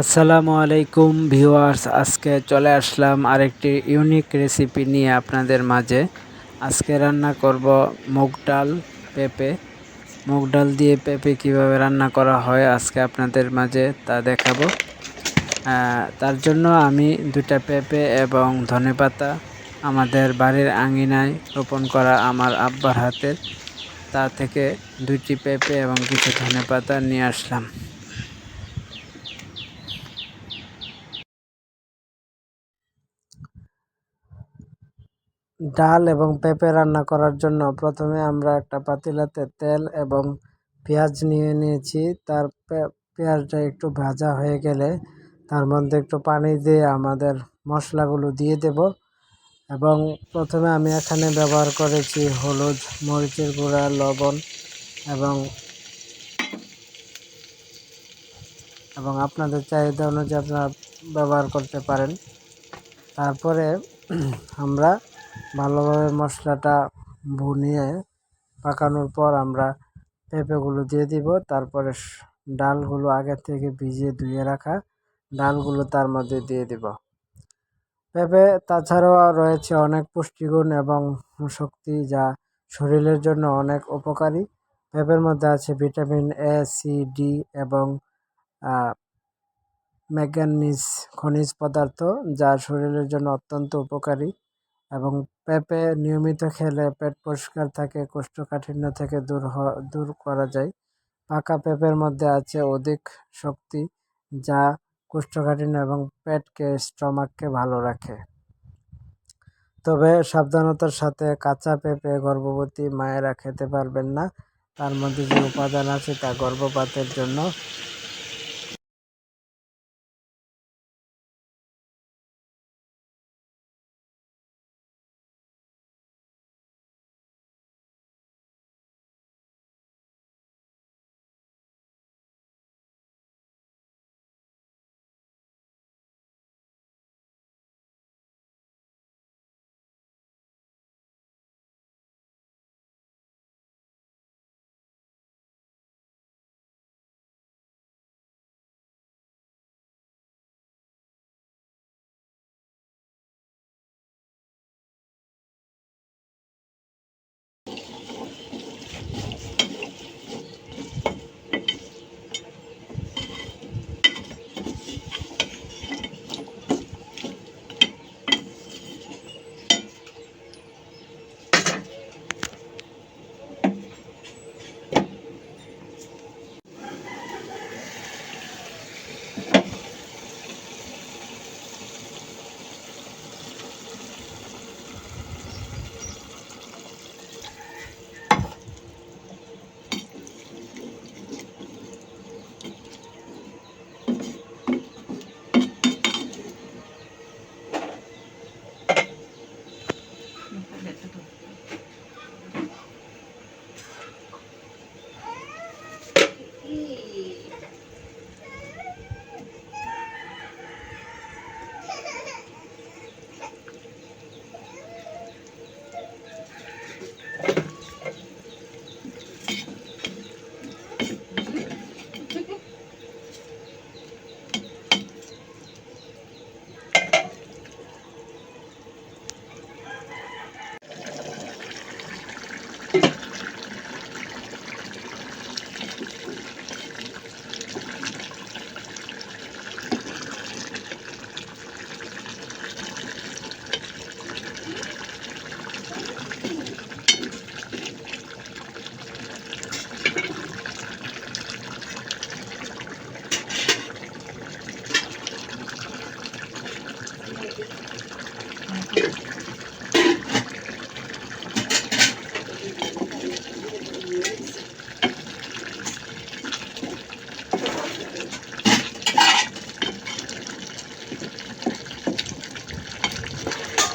আসসালামু আলাইকুম ভিউয়ার্স, আজকে চলে আসলাম আরেকটি ইউনিক রেসিপি নিয়ে আপনাদের মাঝে। আজকে রান্না করব মুগ ডাল, পেঁপে। মুগ ডাল দিয়ে পেঁপে কীভাবে রান্না করা হয় আজকে আপনাদের মাঝে তা দেখাবো। তার জন্য আমি দুটা পেঁপে এবং ধনেপাতা আমাদের বাড়ির আঙিনায় রোপণ করা আমার আব্বার হাতের। তা থেকে দুইটি পেঁপে এবং কিছু ধনেপাতা নিয়ে আসলাম। ডাল এবং পেঁপে রান্না করার জন্য প্রথমে আমরা একটা পাতিলাতে তেল এবং পেঁয়াজ নিয়ে নিয়েছি। তার পেঁয়াজটা একটু ভাজা হয়ে গেলে তার মধ্যে একটু পানি দিয়ে আমাদের মশলাগুলো দিয়ে দেব এবং প্রথমে আমি এখানে ব্যবহার করেছি হলুদ, মরিচের গুঁড়া, লবণ এবং এবং আপনাদের চাহিদা অনুযায়ী আপনারা ব্যবহার করতে পারেন। তারপরে আমরা ভালোভাবে মশলাটা ভুনিয়ে পাকানোর পর আমরা পেঁপেগুলো দিয়ে দিব। তারপরে ডালগুলো আগে থেকে ভিজিয়ে ধুয়ে রাখা ডালগুলো তার মধ্যে দিয়ে দিব। পেঁপে তাছাড়াও রয়েছে অনেক পুষ্টিগুণ এবং শক্তি যা শরীরের জন্য অনেক উপকারী। পেঁপের মধ্যে আছে ভিটামিন এ সি ডি এবং ম্যাঙ্গানিজ খনিজ পদার্থ যা শরীরের জন্য অত্যন্ত উপকারী। এবং পেঁপে নিয়মিত খেলে পেট পরিষ্কার থাকে, কোষ্ঠকাঠিন্য থেকে দূর দূর করা যায়। পাকা পেঁপের মধ্যে আছে অধিক শক্তি যা কোষ্ঠকাঠিন্য এবং পেটকে, স্টমাককে ভালো রাখে। তবে সাবধানতার সাথে কাঁচা পেঁপে গর্ভবতী মায়েরা খেতে পারবেন না। তার মধ্যে যে উপাদান আছে তা গর্ভপাতের জন্য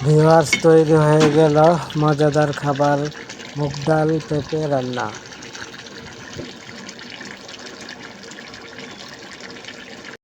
ভিওয়ার্স তৈরি হয়ে গেল মজাদার খাবার মুগ ডাল পেঁপে রান্না।